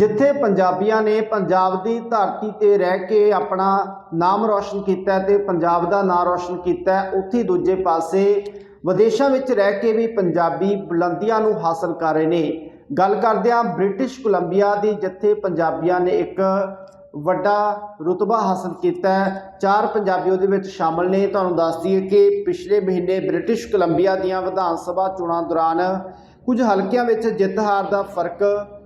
ਜਿੱਥੇ ਪੰਜਾਬੀਆਂ ਨੇ ਪੰਜਾਬ ਦੀ ਧਰਤੀ ਤੇ ਰਹਿ ਕੇ ਆਪਣਾ ਨਾਮ ਰੌਸ਼ਨ ਕੀਤਾ ਹੈ ਤੇ ਪੰਜਾਬ ਦਾ ਨਾਮ ਰੌਸ਼ਨ ਕੀਤਾ, ਉੱਥੇ ਦੂਜੇ ਪਾਸੇ ਵਿਦੇਸ਼ਾਂ ਵਿੱਚ ਰਹਿ ਕੇ ਵੀ ਪੰਜਾਬੀ ਬੁਲੰਦੀਆਂ ਨੂੰ ਹਾਸਲ ਕਰ ਰਹੇ ਨੇ। ਗੱਲ ਕਰਦੇ ਹਾਂ ਬ੍ਰਿਟਿਸ਼ ਕੋਲੰਬੀਆ ਦੀ, ਜਿੱਥੇ ਪੰਜਾਬੀਆਂ ਨੇ ਇੱਕ ਵੱਡਾ ਰੁਤਬਾ ਹਾਸਲ ਕੀਤਾ। ਚਾਰ ਪੰਜਾਬੀ ਉਹਦੇ ਵਿੱਚ ਸ਼ਾਮਲ ਨੇ। ਤੁਹਾਨੂੰ ਦੱਸ ਦਈਏ ਕਿ ਪਿਛਲੇ ਮਹੀਨੇ ਬ੍ਰਿਟਿਸ਼ ਕੋਲੰਬੀਆ ਦੀਆਂ ਵਿਧਾਨ ਸਭਾ ਚੋਣਾਂ ਦੌਰਾਨ ਕੁਝ ਹਲਕਿਆਂ ਵਿੱਚ ਜਿੱਤ ਹਾਰ ਦਾ ਫ਼ਰਕ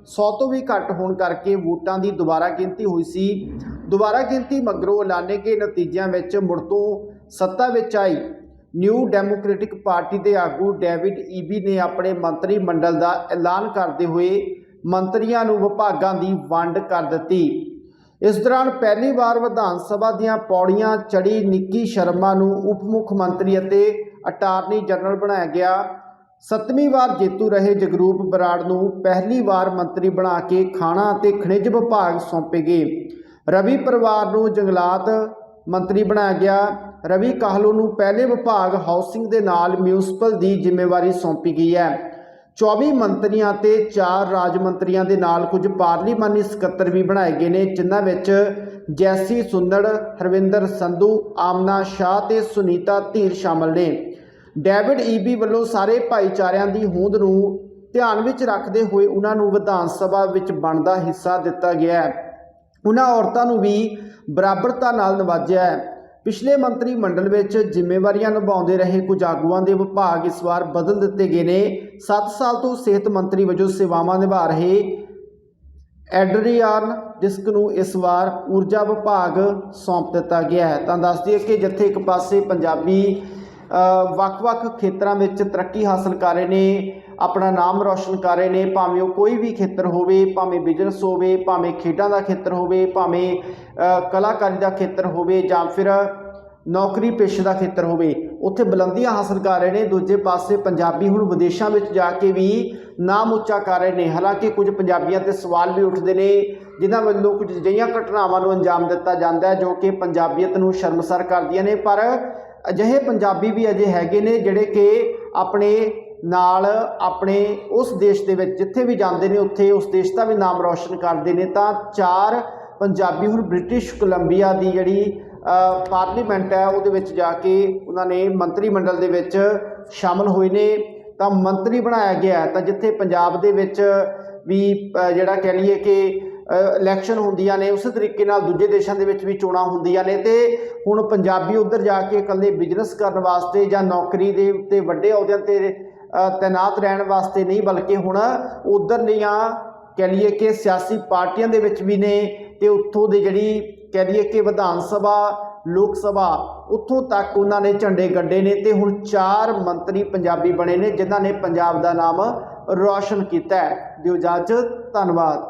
100 ਤੋਂ ਵੀ ਘੱਟ ਹੋਣ ਕਰਕੇ ਵੋਟਾਂ ਦੀ ਦੁਬਾਰਾ ਗਿਣਤੀ ਹੋਈ ਸੀ। ਦੁਬਾਰਾ ਗਿਣਤੀ ਮਗਰੋਂ ਐਲਾਨੇ ਗਏ ਨਤੀਜਿਆਂ ਵਿੱਚ ਮੁੜ ਤੋਂ ਸੱਤਾ ਵਿੱਚ ਆਈ। ਨਿਊ ਡੈਮੋਕ੍ਰੈਟਿਕ ਪਾਰਟੀ ਦੇ ਆਗੂ ਡੇਵਿਡ ਈਬੀ ਨੇ ਆਪਣੇ ਮੰਤਰੀ ਮੰਡਲ ਦਾ ਐਲਾਨ ਕਰਦੇ ਹੋਏ ਮੰਤਰੀਆਂ ਨੂੰ ਵਿਭਾਗਾਂ ਦੀ ਵੰਡ ਕਰ ਦਿੱਤੀ। ਇਸ ਦੌਰਾਨ ਪਹਿਲੀ ਵਾਰ ਵਿਧਾਨ ਸਭਾ ਦੀਆਂ ਪੌੜੀਆਂ ਚੜੀ ਨਿੱਕੀ ਸ਼ਰਮਾ ਨੂੰ ਉਪ ਮੁੱਖ ਮੰਤਰੀ ਅਤੇ ਅਟਾਰਨੀ ਜਨਰਲ ਬਣਾਇਆ ਗਿਆ। ਸੱਤਵੀਂ ਵਾਰ ਜੇਤੂ ਰਹੇ ਜਗਰੂਪ ਬਰਾੜ ਨੂੰ ਪਹਿਲੀ ਵਾਰ ਮੰਤਰੀ ਬਣਾ ਕੇ ਖਾਣਾ ਅਤੇ ਖਣਿਜ ਵਿਭਾਗ ਸੌਂਪੇ ਗਏ। ਰਵੀ ਪਰਿਵਾਰ ਨੂੰ ਜੰਗਲਾਤ ਮੰਤਰੀ ਬਣਾਇਆ ਗਿਆ। ਰਵੀ ਕਾਹਲੂ ਨੂੰ ਪਹਿਲੇ ਵਿਭਾਗ ਹਾਊਸਿੰਗ ਦੇ ਨਾਲ ਮਿਊਨਿਸਪਲ ਦੀ ਜ਼ਿੰਮੇਵਾਰੀ ਸੌਂਪੀ ਗਈ ਹੈ। 24 ਮੰਤਰੀਆਂ ਤੇ 4 ਰਾਜ ਮੰਤਰੀਆਂ ਦੇ ਨਾਲ ਕੁਝ ਪਾਰਲੀਮਾਨੀ ਸਕੱਤਰ ਵੀ ਬਣਾਏ ਗਏ ਨੇ, ਜਿਨ੍ਹਾਂ ਵਿੱਚ ਜੈਸੀ ਸੁੰਦੜ ਹਰਵਿੰਦਰ ਸੰਧੂ, ਆਮਨਾ ਸ਼ਾਹ ਤੇ ਸੁਨੀਤਾ ਧੀਰ ਸ਼ਾਮਲ ਨੇ। ਡੇਵਿਡ ਈਬੀ ਵੱਲੋਂ ਸਾਰੇ ਭਾਈਚਾਰਿਆਂ ਦੀ ਹੋਂਦ ਨੂੰ ਧਿਆਨ ਵਿੱਚ ਰੱਖਦੇ ਹੋਏ ਉਹਨਾਂ ਨੂੰ ਵਿਧਾਨ ਸਭਾ ਵਿੱਚ ਬਣਦਾ ਹਿੱਸਾ ਦਿੱਤਾ ਗਿਆ ਹੈ। ਉਹਨਾਂ ਔਰਤਾਂ ਨੂੰ ਵੀ ਬਰਾਬਰਤਾ ਨਾਲ ਨਵਾਜਿਆ ਹੈ। ਪਿਛਲੇ ਮੰਤਰੀ ਮੰਡਲ ਵਿੱਚ ਜ਼ਿੰਮੇਵਾਰੀਆਂ ਨਿਭਾਉਂਦੇ ਰਹੇ ਕੁਝ ਆਗੂਆਂ ਦੇ ਵਿਭਾਗ ਇਸ ਵਾਰ ਬਦਲ ਦਿੱਤੇ ਗਏ ਨੇ। 7 ਸਾਲ ਤੋਂ ਸਿਹਤ ਮੰਤਰੀ ਵਜੋਂ ਸੇਵਾਵਾਂ ਨਿਭਾ ਰਹੇ ਐਡਰੀਆਨ ਡਿਸਕ ਨੂੰ ਇਸ ਵਾਰ ਊਰਜਾ ਵਿਭਾਗ ਸੌਂਪ ਦਿੱਤਾ ਗਿਆ ਹੈ। ਤਾਂ ਦੱਸ ਦਈਏ ਕਿ ਜਿੱਥੇ ਇੱਕ ਪਾਸੇ ਪੰਜਾਬੀ ਵੱਖ-ਵੱਖ ਖੇਤਰਾਂ ਵਿੱਚ ਤਰੱਕੀ ਹਾਸਲ ਕਰ ਰਹੇ ਨੇ, ਆਪਣਾ ਨਾਮ ਰੌਸ਼ਨ ਕਰ ਰਹੇ ਨੇ, ਭਾਵੇਂ ਉਹ ਕੋਈ ਵੀ ਖੇਤਰ ਹੋਵੇ, ਭਾਵੇਂ ਬਿਜ਼ਨਸ ਹੋਵੇ, ਭਾਵੇਂ ਖੇਡਾਂ ਦਾ ਖੇਤਰ ਹੋਵੇ, ਭਾਵੇਂ ਕਲਾਕਾਰੀ ਦਾ ਖੇਤਰ ਹੋਵੇ ਜਾਂ ਫਿਰ ਨੌਕਰੀ ਪੇਸ਼ੇ ਦਾ ਖੇਤਰ ਹੋਵੇ, ਉੱਥੇ ਬੁਲੰਦੀਆਂ ਹਾਸਲ ਕਰ ਰਹੇ ਨੇ, ਦੂਜੇ ਪਾਸੇ ਪੰਜਾਬੀ ਹੁਣ ਵਿਦੇਸ਼ਾਂ ਵਿੱਚ ਜਾ ਕੇ ਵੀ ਨਾਮ ਉੱਚਾ ਕਰ ਰਹੇ ਨੇ। ਹਾਲਾਂਕਿ ਕੁਝ ਪੰਜਾਬੀਆਂ ਤੇ ਸਵਾਲ ਵੀ ਉੱਠਦੇ ਨੇ, ਜਿਨ੍ਹਾਂ ਵੱਲੋਂ ਕੁਝ ਅਜਿਹੀਆਂ ਘਟਨਾਵਾਂ ਨੂੰ ਅੰਜਾਮ ਦਿੱਤਾ ਜਾਂਦਾ ਹੈ, ਜੋ ਕਿ ਪੰਜਾਬੀਅਤ ਨੂੰ ਸ਼ਰਮਸਾਰ ਕਰਦੀਆਂ ਨੇ, ਪਰ ਅਜਿਹੇ ਪੰਜਾਬੀ ਵੀ ਅਜੇ ਹੈਗੇ ਨੇ ਜਿਹੜੇ ਕਿ ਆਪਣੇ ਨਾਲ, ਆਪਣੇ ਉਸ ਦੇਸ਼ ਦੇ ਵਿੱਚ ਜਿੱਥੇ ਵੀ ਜਾਂਦੇ ਨੇ, ਉੱਥੇ ਉਸ ਦੇਸ਼ ਦਾ ਵੀ ਨਾਮ ਰੌਸ਼ਨ ਕਰਦੇ ਨੇ। ਤਾਂ ਚਾਰ ਪੰਜਾਬੀ, ਹੁਣ ਬ੍ਰਿਟਿਸ਼ ਕੋਲੰਬੀਆ ਦੀ ਜਿਹੜੀ ਪਾਰਲੀਮੈਂਟ ਹੈ, ਉਹਦੇ ਵਿੱਚ ਜਾ ਕੇ ਉਹਨਾਂ ਨੇ ਮੰਤਰੀ ਮੰਡਲ ਦੇ ਵਿੱਚ ਸ਼ਾਮਲ ਹੋਏ ਨੇ। ਤਾਂ ਮੰਤਰੀ ਬਣਾਇਆ ਗਿਆ ਤਾਂ ਜਿੱਥੇ ਪੰਜਾਬ ਦੇ ਵਿੱਚ ਵੀ ਜਿਹੜਾ ਕਹਿ ਲਈਏ ਕਿ ਇਲੈਕਸ਼ਨ ਹੁੰਦੀਆਂ ਨੇ ਉਸੇ ਤਰੀਕੇ ਨਾਲ ਦੂਜੇ ਦੇਸ਼ਾਂ ਦੇ ਵਿੱਚ ਵੀ ਚੋਣਾਂ ਹੁੰਦੀਆਂ ਨੇ ਤੇ ਹੁਣ ਪੰਜਾਬੀ ਉੱਧਰ ਜਾ ਕੇ ਇਕੱਲੇ ਬਿਜ਼ਨਸ ਕਰਨ ਵਾਸਤੇ ਜਾਂ ਨੌਕਰੀ ਦੇ ਉੱਤੇ ਵੱਡੇ ਅਹੁਦਿਆਂ ਤੇ ਅ, ਤੈਨਾਤ ਰਹਿਣ ਵਾਸਤੇ ਨਹੀਂ ਬਲਕਿ ਹੁਣ ਉਧਰ ਦੀਆਂ ਕਹਿ ਲਈਏ ਕਿ ਸਿਆਸੀ ਪਾਰਟੀਆਂ ਦੇ ਵਿੱਚ ਵੀ ਨੇ ਤੇ ਉੱਥੋਂ ਦੇ ਜਿਹੜੀ ਕਹਿ ਲਈਏ ਕਿ ਵਿਧਾਨ ਸਭਾ ਲੋਕ ਸਭਾ ਉੱਥੋਂ ਤੱਕ ਉਹਨਾਂ ਨੇ ਝੰਡੇ ਗੱਡੇ ਨੇ ਤੇ ਹੁਣ ਚਾਰ ਮੰਤਰੀ ਪੰਜਾਬੀ ਬਣੇ ਨੇ ਜਿਨ੍ਹਾਂ ਨੇ ਪੰਜਾਬ ਦਾ ਨਾਮ ਰੌਸ਼ਨ ਕੀਤਾ ਹੈ। ਦਿਓ ਇਜਾਜ਼ਤ ਧੰਨਵਾਦ।